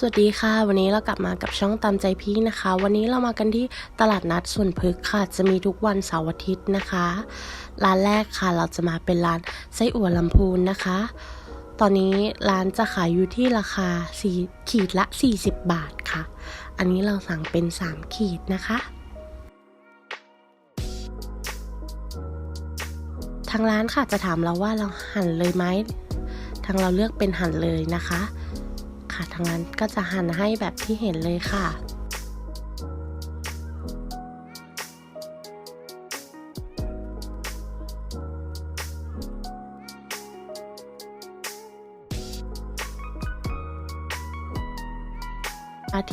สวัสดีค่ะ วันนี้เรากลับมากับช่องตามใจพี่นะคะ วันนี้เรามากันที่ตลาดนัดส่วนพึกษ์ค่ะ จะมีทุกวันเสาร์อาทิตย์นะคะ ร้านแรกค่ะเราจะมาเป็นร้านไส้อั่วลำพูนนะคะ ตอนนี้ร้านจะขายอยู่ที่ราคา4ขีดละ 40 บาทค่ะ อันนี้เราสั่งเป็น 3 ขีดนะคะทางร้านค่ะจะถามเราว่าเราหั่นเลยไหมทางเราเลือกเป็นหั่นเลยนะคะ ค่ะทางนั้นก็จะหั่นให้แบบที่เห็นเลยค่ะ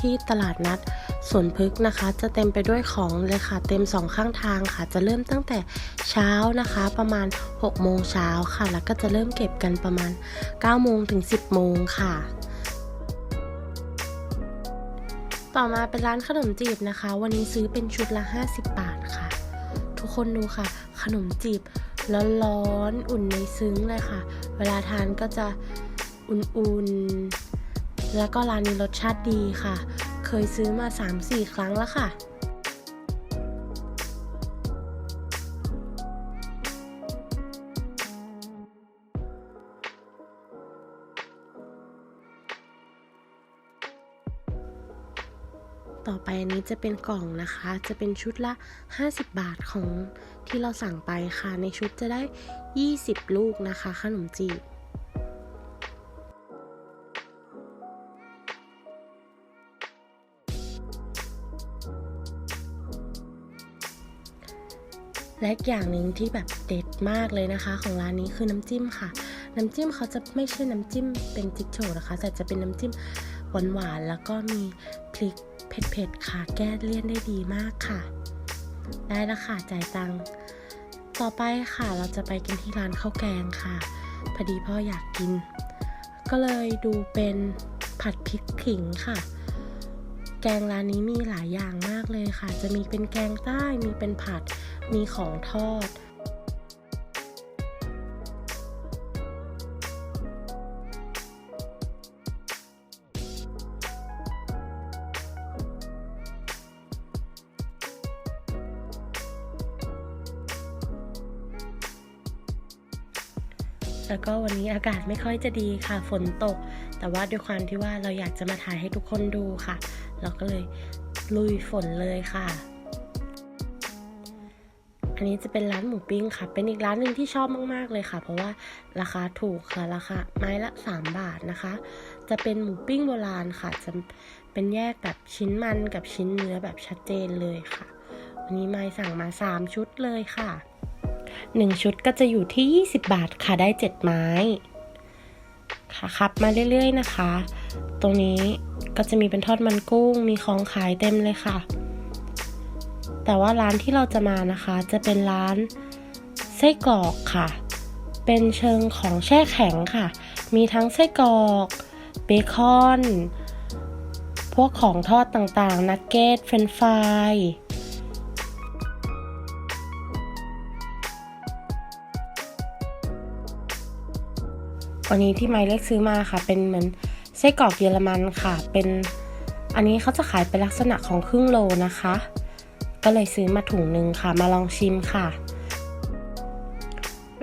ที่ตลาดนัดสวนพึกษ์นะคะ จะเต็มไปด้วยของเลยค่ะ เต็มสองข้างทางค่ะ จะเริ่มตั้งแต่เช้านะคะ ประมาณ6โมงเช้าค่ะ แล้วก็จะเริ่มเก็บกันประมาณ9โมงถึง 10โมงค่ะ ต่อมาเป็นร้านขนมจีบนะคะ วันนี้ซื้อเป็นชุดละ 50 บาทค่ะ ทุกคนดูค่ะ ขนมจีบร้อนๆอุ่นในซึ้งเลยค่ะ เวลาทานก็จะอุ่นๆ แล้วก็ร้านนี้รสชาติดีค่ะ เคยซื้อมา 3-4 ครั้งแล้วค่ะ ต่อไปอันนี้จะเป็นกล่องนะคะ จะเป็นชุดละ 50 บาทของที่เราสั่งไปค่ะ ในชุดจะได้ 20 ลูกนะคะ ขนมจีบและอย่างหนึ่งที่แบบเด็ดมากเลยนะคะ ของร้านนี้คือน้ำจิ้มค่ะ น้ำจิ้มเขาจะไม่ใช่น้ำจิ้มเป็นจิ๊กโฉนะคะแต่จะเป็นน้ำจิ้ม หวานๆ แล้วก็มีพริกเผ็ดๆ ค่ะ แก้เลี่ยนได้ดีมากค่ะ ได้แล้วค่ะ จ่ายตังค์ ต่อไปค่ะ เราจะไปกันที่ร้านข้าวแกงค่ะ พอดีพ่ออยากกิน ก็เลยดูเป็นผัดพริกขิงค่ะ แกงร้านนี้มีหลายอย่างมากเลยค่ะ จะมีเป็นแกงใต้ มีเป็นผัด มีของทอด แล้วก็วันนี้อากาศไม่ค่อยจะดีค่ะฝนตก แต่ว่าด้วยความที่ว่าเราอยากจะมาถ่ายให้ทุกคนดูค่ะ เราก็เลยลุยฝนเลยค่ะ อันนี้จะเป็นร้านหมูปิ้งค่ะ เป็นอีกร้านหนึ่งที่ชอบมาก ๆ เลยค่ะ เพราะว่าราคาถูกค่ะราคาไม้ละ 3 บาทนะคะ จะเป็นหมูปิ้งโบราณค่ะ จะเป็นแยกแบบชิ้นมันกับชิ้นเนื้อแบบชัดเจนเลยค่ะ วันนี้ไม้สั่งมา 3 ชุดเลยค่ะ 1 ชุดก็จะอยู่ที่ 20 บาทค่ะได้ 7 ไม้ค่ะขับมาเรื่อยๆนะคะ ตรงนี้ก็จะมีเป็นทอดมันกุ้งมีของขายเต็มเลยค่ะ แต่ว่าร้านที่เราจะมานะคะ จะเป็นร้านไส้กรอกค่ะ เป็นเชิงของแช่แข็งค่ะ มีทั้งไส้กรอกเบคอน พวกของทอดต่างๆนักเก็ตเฟรนฟราย วันนี้ที่ไมเลือกซื้อมาค่ะ เป็นเหมือนไส้กรอกเยอรมันค่ะ เป็นอันนี้เขาจะขายเป็นลักษณะของครึ่งโลนะคะ ก็เลยซื้อมาถุงหนึ่งค่ะ มาลองชิมค่ะ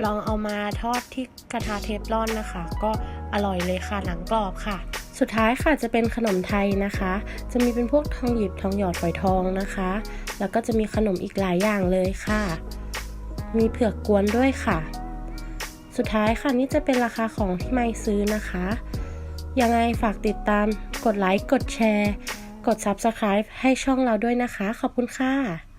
ลองเอามาทอดที่กระทะเทฟลอนนะคะ ก็อร่อยเลยค่ะหนังกรอบค่ะ สุดท้ายค่ะจะเป็นขนมไทยนะคะ จะมีเป็นพวกทองหยิบทองหยอดฝอยทองนะคะ แล้วก็จะมีขนมอีกหลายอย่างเลยค่ะ มีเผือกกวนด้วยค่ะ สุดท้ายค่ะนี่จะเป็นราคาของที่ไม่ซื้อนะคะ ยังไงฝากติดตาม กดไลค์ กดแชร์ กด Subscribe ให้ช่องเราด้วยนะคะ ขอบคุณค่ะ